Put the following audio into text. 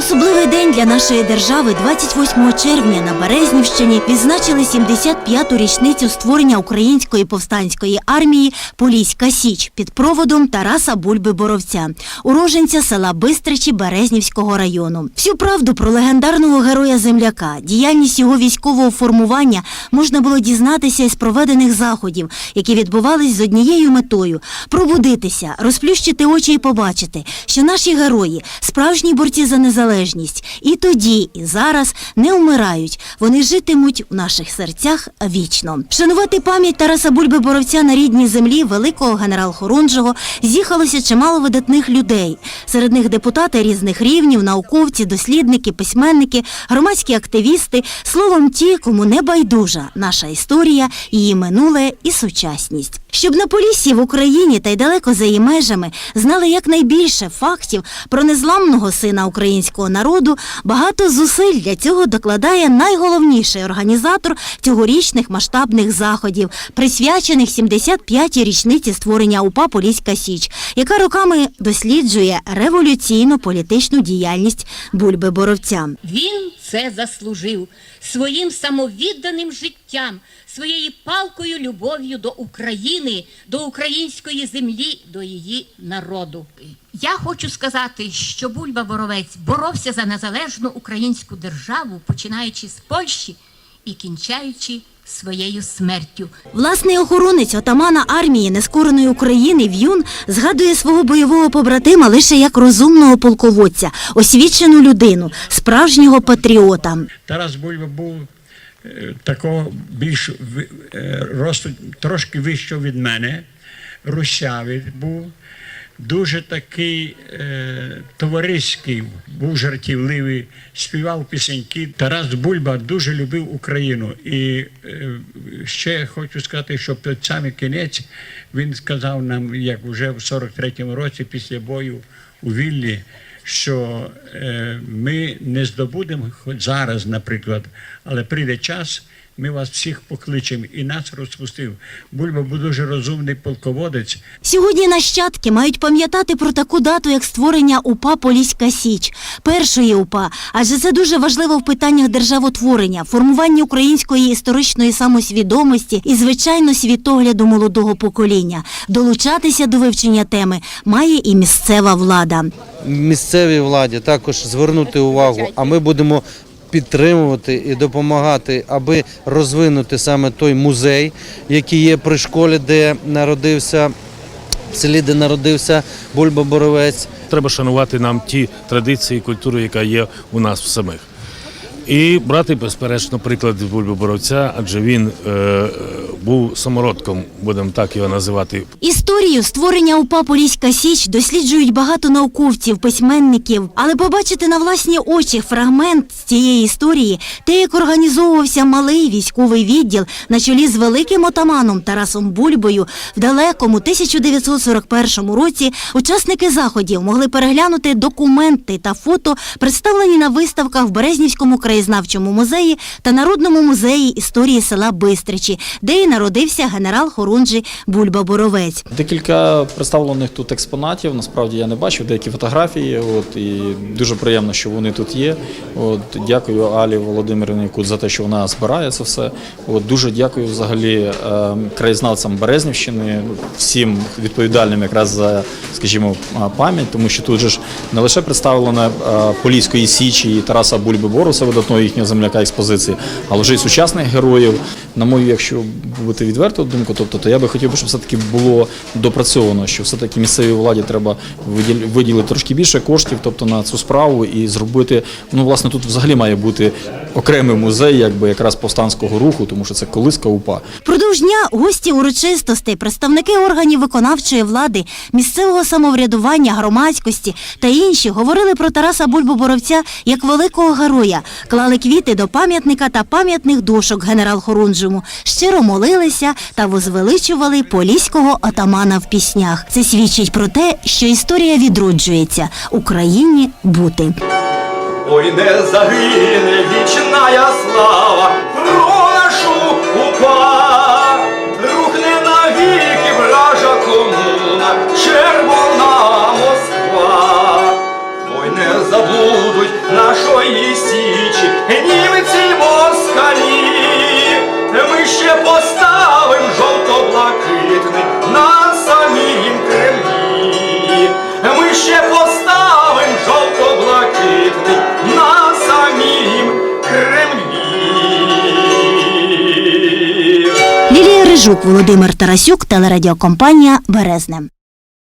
Особливий день для нашої держави 28 червня на Березнівщині відзначили 75-ту річницю створення української повстанської армії Поліська Січ під проводом Тараса Бульби Боровця, уроженця села Бистричі Березнівського району. Всю правду про легендарного героя земляка, діяльність його військового формування можна було дізнатися із проведених заходів, які відбувались з однією метою пробудитися, розплющити очі і побачити, що наші герої справжні борці за незалежність, і тоді, і зараз не вмирають. Вони житимуть у наших серцях вічно. Вшанувати пам'ять Тараса Бульби Боровця на рідній землі великого генерал-хорунжого з'їхалося чимало видатних людей. Серед них депутати різних рівнів, науковці, дослідники, письменники, громадські активісти, словом, ті, кому не байдужа наша історія, її минуле і сучасність. Щоб на полісі в Україні та й далеко за її межами знали якнайбільше фактів про незламного сина українського народу, багато зусиль для цього докладає найголовніший організатор цьогорічних масштабних заходів, присвячених 75-й річниці створення УПА Поліська Січ, яка роками досліджує революційно-політичну діяльність Бульби Боровця. Він це заслужив своїм самовідданим життям, своєю палкою любов'ю до України, до української землі, до її народу. Я хочу сказати, що Бульба Боровець боровся за незалежну українську державу, починаючи з Польщі і кінчаючи своєю смертю. Власний охоронець отамана армії нескореної України В'юн згадує свого бойового побратима лише як розумного полководця, освічену людину, справжнього патріота. Тарас Бульба був е, такого більш е, росту трошки вищого від мене, русявий був, дуже такий е, товариський, був жартівливий, співав пісеньки. Тарас Бульба дуже любив Україну. І е, ще хочу сказати, що під самий кінець він сказав нам, як вже в 43-му році після бою у Віллі, що е, ми не здобудемо хоч зараз, наприклад, але прийде час, ми вас всіх покличемо і нас розпустив. Бульба був дуже розумний полководець. Сьогодні нащадки мають пам'ятати про таку дату, як створення УПА Поліська Січ, першої УПА, адже це дуже важливо в питаннях державотворення, формування української історичної самосвідомості і, звичайно, світогляду молодого покоління. Долучатися до вивчення теми має і місцева влада. місцевій владі також звернути увагу, а ми будемо підтримувати і допомагати, аби розвинути саме той музей, який є при школі, де народився в селі, де народився Бульба Боровець. Треба шанувати нам ті традиції культуру, яка є у нас в самих. І брати, безперечно, приклад з Бульби адже він е, був самородком, будемо так його називати, Історію створення УПА Поліська Січ досліджують багато науковців, письменників, але побачити на власні очі фрагмент з цієї історії, те, як організовувався малий військовий відділ на чолі з великим отаманом Тарасом Бульбою в далекому 1941 році, учасники заходів могли переглянути документи та фото, представлені на виставках в Березнівському краєзнавчому музеї та Народному музеї історії села Бистричі, де і народився генерал Хорунжий Бульба Боровець. Декілька представлених тут експонатів. Насправді я не бачив деякі фотографії. От і дуже приємно, що вони тут є. От дякую Алі Володимирівні Кут за те, що вона збирає це все. От дуже дякую взагалі е, краєзнавцям Березнівщини, всім відповідальним якраз за, скажімо, пам'ять, тому що тут же ж не лише представлено е, Поліської січі і Тараса Бульби Боруса, видатного їхнього земляка експозиції, але вже й сучасних героїв. На мою, якщо бути відверто думку, тобто, то я би хотів щоб все-таки було допрацьовано, що все-таки місцевій владі треба виділ- виділити трошки більше коштів, тобто на цю справу і зробити. Ну, власне, тут взагалі має бути окремий музей, якби якраз повстанського руху, тому що це колиска УПА. Продовж дня гості урочистостей, представники органів виконавчої влади, місцевого самоврядування, громадськості та інші говорили про Тараса Бульбу Боровця як великого героя, клали квіти до пам'ятника та пам'ятних дошок генерал Хорунжому, щиро молилися та возвеличували поліського атамана в піснях. Це свідчить про те, що історія відроджується Україні бути. Ой, не загине вічна слава Лілія Володимир Тарасюк, телерадіокомпанія Березне.